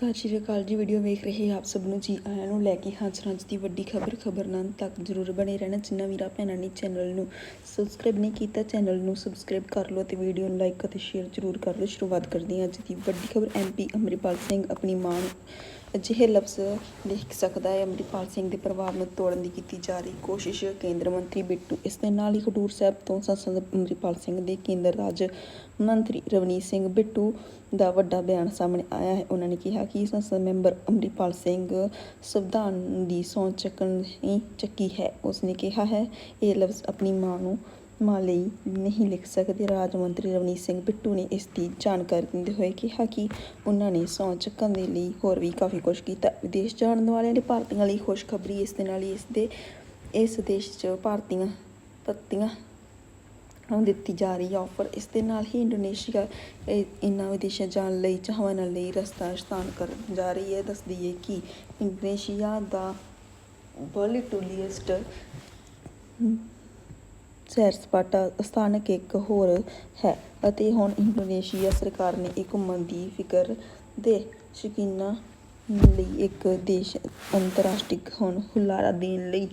ਸਤਿ ਸ਼੍ਰੀ ਅਕਾਲ ਜੀ। ਵੀਡੀਓ ਵੇਖ ਰਹੇ ਆਪ ਸਭ ਨੂੰ ਜੀ। ਆਇਆਂ ਨੂੰ ਲੈ ਕੇ ਹਾਜ਼ਰ ਅੱਜ ਦੀ ਵੱਡੀ ਖਬਰ ਖਬਰ ਨਾਲ ਤੱਕ ਜ਼ਰੂਰ ਬਣੇ ਰਹਿਣਾ ਜਿੰਨਾ ਵੀਰਾ, ਭੈਣਾਂ ਨੇ ਚੈਨਲ ਨੂੰ ਸਬਸਕ੍ਰਾਈਬ ਨਹੀਂ ਕੀਤਾ, ਚੈਨਲ ਨੂੰ ਸਬਸਕ੍ਰਾਈਬ ਕਰ ਲਓ ਅਤੇ ਵੀਡੀਓ ਨੂੰ ਲਾਈਕ ਅਤੇ ਸ਼ੇਅਰ ਜ਼ਰੂਰ ਕਰ ਲਓ। ਸ਼ੁਰੂਆਤ ਕਰਦੇ ਹਾਂ ਅੱਜ ਦੀ ਵੱਡੀ ਖਬਰ। ਐਮਪੀ ਅਮਰਿਪਾਲ ਸਿੰਘ, ਆਪਣੀ ਮਾਂ ਅਜਿਹੇ ਲਫ਼ਜ਼ ਲਿਖ ਸਕਦਾ ਹੈ ਅਮਰਿਪਾਲ ਸਿੰਘ ਦੇ ਪਰਿਵਾਰ ਨੂੰ ਤੋੜਨ ਦੀ ਕੀਤੀ ਜਾ ਰਹੀ ਕੋਸ਼ਿਸ਼। ਕੇਂਦਰ ਮੰਤਰੀ ਬਿੱਟੂ ਇਸ ਦੇ ਨਾਲ ਹੀ ਖਡੂਰ ਸਾਹਿਬ ਤੋਂ ਸੰਸਦ ਅਮਰਿਪਾਲ ਸਿੰਘ ਦੇ ਕੇਂਦਰ ਰਾਜ ਮੰਤਰੀ ਰਵਨੀਤ ਸਿੰਘ ਬਿੱਟੂ ਦਾ ਵੱਡਾ ਬਿਆਨ ਸਾਹਮਣੇ ਆਇਆ ਹੈ। ਉਹਨਾਂ ਨੇ ਕਿਹਾ ਕਿ ਸੰਸਦ ਮੈਂਬਰ ਅਮਰਿਪਾਲ ਸਿੰਘ ਸੰਵਿਧਾਨ ਦੀ ਸਹੁੰ ਚੱਕਣ ਨਹੀਂ ਚੱਕੀ ਹੈ। ਉਸਨੇ ਕਿਹਾ ਹੈ, ਇਹ ਲਫ਼ਜ਼ ਆਪਣੀ ਮਾਂ ਨੂੰ ਮਾਂ ਲਈ ਨਹੀਂ ਲਿਖ ਸਕਦੇ। ਰਾਜ ਮੰਤਰੀ ਰਵਨੀਤ ਸਿੰਘ ਬਿੱਟੂ ਨੇ ਇਸ ਦੀ ਜਾਣਕਾਰੀ ਦਿੰਦੇ ਹੋਏ ਕਿਹਾ ਕਿ ਉਹਨਾਂ ਨੇ ਸਹੁੰ ਚੱਕਣ ਦੇ ਲਈ ਹੋਰ ਵੀ ਕਾਫੀ ਕੁਝ ਕੀਤਾ। ਵਿਦੇਸ਼ ਜਾਣ ਵਾਲਿਆਂ ਲਈ ਭਾਰਤੀਆਂ ਲਈ ਖੁਸ਼ਖਬਰੀ ਇਸ ਦੇ ਨਾਲ ਹੀ ਇਸ ਦੇ, ਇਸ ਦੇਸ਼ 'ਚ ਭਾਰਤੀਆਂ ਪੱਤੀਆਂ ਨੂੰ ਦਿੱਤੀ ਜਾ ਰਹੀ ਹੈ ਆਫਰ ਇਸ ਦੇ ਨਾਲ ਹੀ ਇੰਡੋਨੇਸ਼ੀਆ, ਇਹ ਇਨ੍ਹਾਂ ਵਿਦੇਸ਼ਾਂ ਜਾਣ ਲਈ ਚਾਹਵਾਨਾਂ ਲਈ ਰਸਤਾ ਸਥਾਨ ਕਰਨ ਜਾ ਰਹੀ ਹੈ। ਦੱਸਦੀ ਹੈ ਕਿ ਇੰਡੋਨੇਸ਼ੀਆ ਦਾ ਵਰਲਡ ਟੂਰਿਸਟ ਸੈਰ ਸਪਾਟਾ ਸਥਾਨਕ ਇੱਕ ਹੋਰ ਹੈ ਅਤੇ ਹੁਣ ਇੰਡੋਨੇਸ਼ੀਆ ਸਰਕਾਰ ਨੇ ਇਹ ਘੁੰਮਣ ਦੀ ਫਿਕਰ ਦੇ ਸ਼ੌਕੀਨਾਂ ਲਈ ਇੱਕ ਦੇਸ਼ ਅੰਤਰਰਾਸ਼ਟਰੀ ਹੁਣ ਹੁਲਾਰਾ ਦੇਣ ਲਈ